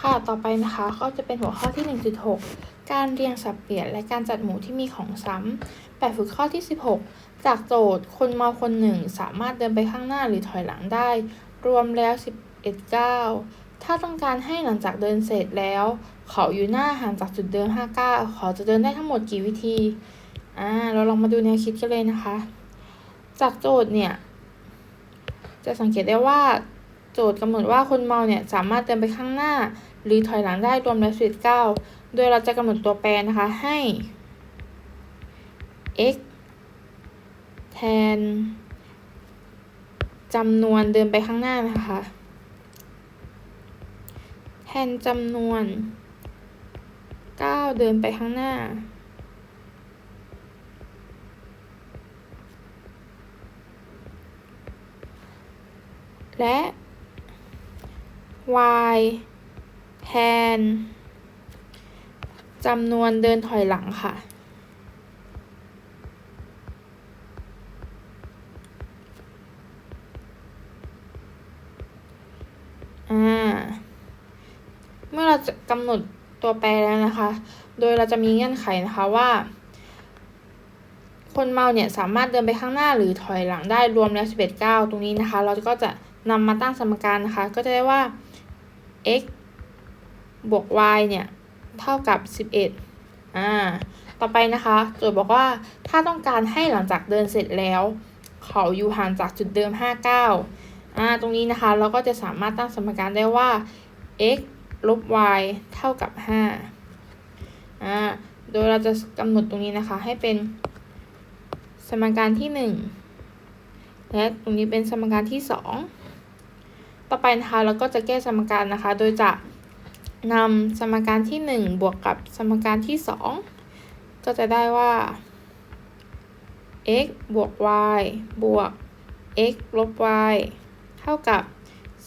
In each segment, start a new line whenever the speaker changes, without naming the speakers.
ค่ะ ต่อไปนะคะ ก็จะเป็นหัวข้อที่ 1.6 การเรียงสับเปลี่ยนและการจัดหมู่ที่มีของซ้ำแบบฝึกข้อที่ 16 จากโจทย์ คนเมาคนหนึ่งสามารถเดินไปข้างหน้าหรือถอยหลังได้ รวมแล้ว 11ก้าว ถ้าต้องการให้หลังจากเดินเสร็จแล้ว เขาอยู่หน้าห่างจากจุดเดิม5ก้าวเขาจะเดินได้ทั้งหมดกี่วิธี อ่า เราลองมาดูแนวคิดกันเลยนะคะ จากโจทย์เนี่ย จะสังเกตได้ว่า โจทย์กำหนดว่าคนเมาเนี่ยสามารถเดินไปข้างหน้า หรือถอยหลังได้รวมแล้วสิบเก้าโดยเราจะกำหนดตัวแปรนะคะให้ x แทนจำนวนเดินไปข้างหน้านะคะ แทนจำนวน9เดินไปข้างหน้า และ y แทนจำนวนเดินถอยหลังค่ะ เมื่อเราจะกำหนดตัวแปรแล้วนะคะ โดยเราจะมีเงื่อนไขนะคะว่า คนเมาเนี่ยสามารถเดินไปข้างหน้าหรือถอยหลังได้รวมแล้ว11ก้าตรงนี้นะคะ เราก็จะนำมาตั้งสมการนะคะ ก็จะได้ว่า x บวก y เนี่ยเท่ากับ 11อ่าต่อไปนะคะโจทย์บอกว่าถ้าต้องการให้หลังจากเดินเสร็จแล้ว เขาอยู่ห่างจากจุดเดิม5ก้าอ่าตรงนี้นะคะเราก็จะสามารถตั้งสมการได้ว่า x ลบ y เท่ากับ5อ่าโดยเราจะกำหนดตรงนี้นะคะให้เป็นสมการที่ 1 และตรงนี้เป็นสมการที่ 2 ต่อไปนะคะเราก็จะแก้สมการนะคะ โดยจะนำสมการที่ 1 บวกกับสมการที่ 2 ก็จะได้ว่า x บวก y บวก x ลบ y เท่ากับ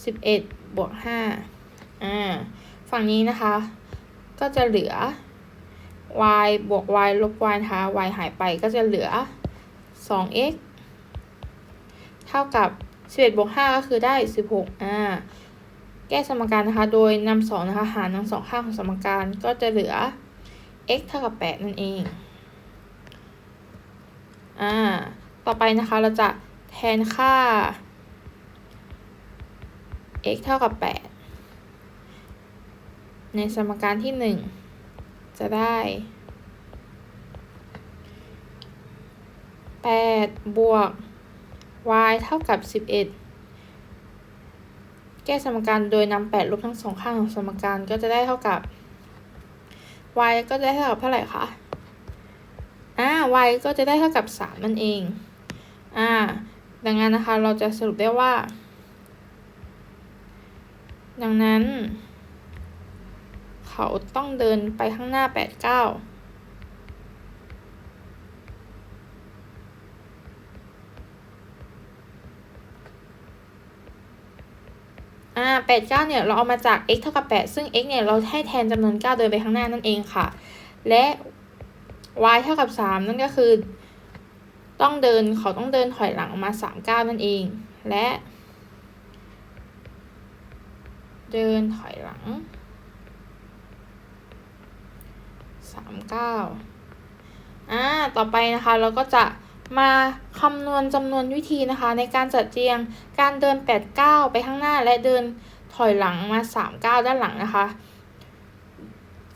11 บวก 5 อ่า ฝั่งนี้นะคะ ก็จะเหลือ y บวก y ลบ y นะคะ y หายไปก็จะเหลือ 2x เท่ากับ 11บวก5ก็คือได้ 16อ่าแก้สมการนะคะ โดยนำ2นะคะหารทั้งสองข้างของสมการก็จะเหลือ x เท่ากับ 8 นั่นเองอ่าต่อไปนะคะเราจะแทนค่า x เท่ากับ 8 ในสมการที่ 1 จะได้ 8 บวก y เท่ากับ 11 แก้สมการโดยนำ8ลบทั้งสองข้างของสมการก็จะได้เท่ากับ y ก็จะได้เท่ากับเท่าไหร่คะอ่า y ก็จะได้เท่ากับ 3 นั่นเอง อ่า ดังนั้นนะคะ เราจะสรุปได้ว่า ดังนั้น เขาต้องเดินไปข้างหน้า 8 9 อ่าแปดเก้าเนี่ยเราเอามาจาก x เท่ากับแปดซึ่ง x เนี่ยเราให้แทนจำนวนเก้าเดินไปข้างหน้านั่นเองค่ะ และ y เท่ากับสามนั่นก็คือ ต้องเดินเขาต้องเดินถอยหลังมาสามก้านั่นเอง และ เดินถอยหลังสามก้าอ่าต่อไปนะคะเราก็จะ มาคำนวณจำนวนวิธีนะคะ ในการจัดเรียงการเดิน8ก้าไปข้างหน้าและเดินถอยหลังมา3ก้าด้านหลังนะคะ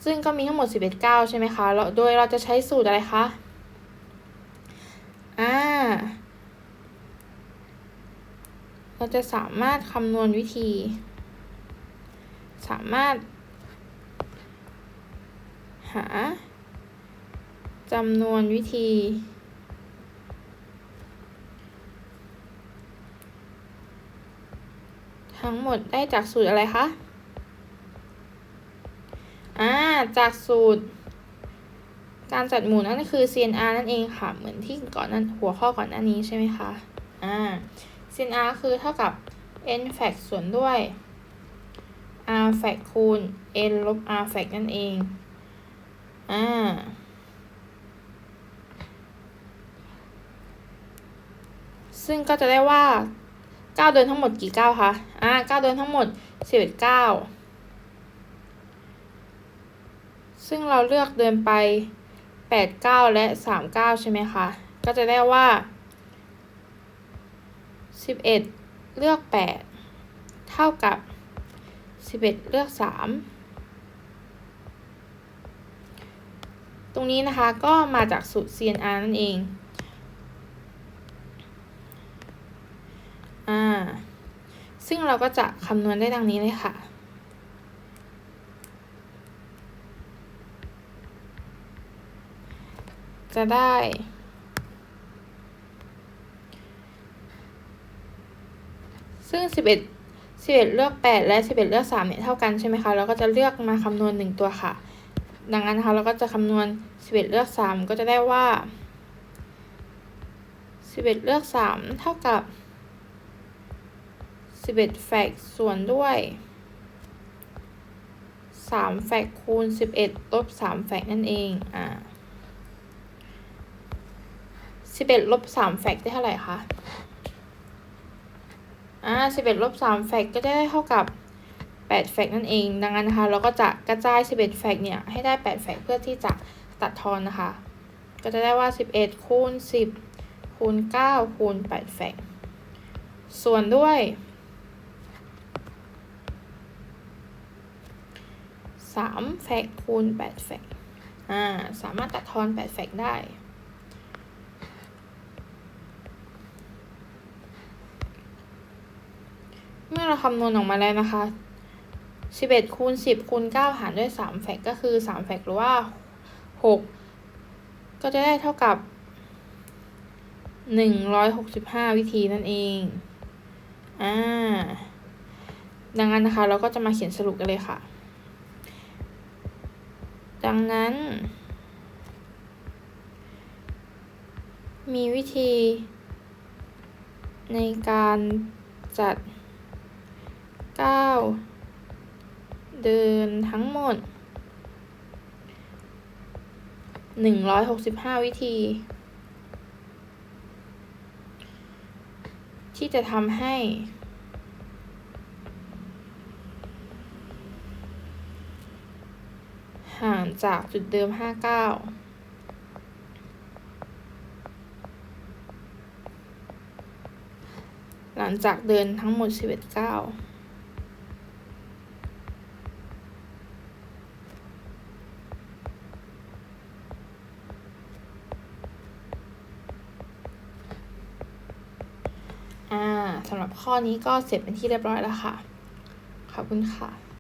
ซึ่งก็มีทั้งหมด 11ก้าใช่ไหมคะแล้วโดยเราจะใช้สูตรอะไรคะอ่าเราจะสามารถคำนวณวิธี สามารถ หาจำนวนวิธี ทั้งหมดได้จากสูตรอะไรคะ อ่า จากสูตร การจัดหมู่นั่นคือ CNR นั่นเองค่ะ เหมือนที่ก่อนนั้นหัวข้อก่อนหน้านี้ใช่ไหมคะ อ่า CNR คือเท่ากับ n fact ส่วนด้วย r fact คูณ n ลบ r fact นั่นเอง อ่าซึ่งก็จะได้ว่า ก้าเดินทั้งหมดกี่ก้าวคะ อ่าก้าเดินทั้งหมดสิบเอ็ดก้าวซึ่งเราเลือกเดินไป 8 9 และ 3 9 ใช่ไหมคะ ก็จะได้ว่า 11 เลือก 8 เท่ากับ 11 เลือก 3 ตรงนี้นะคะก็มาจากสูตร CNR นั่นเอง อ่า ซึ่ง เราก็จะคำนวณได้ดังนี้เลยค่ะ จะได้ซึ่ง 11 11 เลือก 8 และ 11 เลือก3เนี่ยเท่ากันใช่ไหมคะ เราก็จะเลือกมาคำนวณ 1 ตัวค่ะ ดังนั้นนะคะเราก็จะคำนวณ 11 เลือก 3 ก็จะได้ว่า 11 เลือก 3 เท่ากับ 11 แฟกส่วนด้วย 3 แฟกคูณ 11 ลบ 3 แฟกนั่นเอง อ่า 11 ลบ 3 แฟกได้เท่าไหร่คะ อ่า 11 ลบ 3 แฟกก็จะได้เท่ากับ 8 แฟกนั่นเอง ดังนั้นนะคะ เราก็จะกระจาย 11 แฟกเนี่ย ให้ได้ 8 แฟกเพื่อที่จะตัดทอนนะคะ ก็จะได้ว่า 11 คูณ 10 คูณ 9 คูณ 8 แฟกส่วนด้วย 3แฟกคูณ8แฟกอ่าสามารถตัดทอน8แฟกได้ เมื่อเราคำนวณออกมาแล้วนะคะ 11คูณ10คูณ9หารด้วย3แฟกก็คือ3แฟกหรือว่า 6 ก็จะได้เท่ากับ 165 วิธีนั่นเอง อ่าดังนั้นนะคะ เราก็จะมาเขียนสรุปกันเลยค่ะ ดังนั้น มีวิธี ในการจัดก้าวเดินทั้งหมด 165 วิธี ที่จะทำให้างจากจุดเดิม 59หลังจากเดินทั้งหมด 11ก้าวอ่าสำหรับข้อนี้ก็เสร็จเป็นที่เรียบร้อยแล้วค่ะ ขอบคุณค่ะ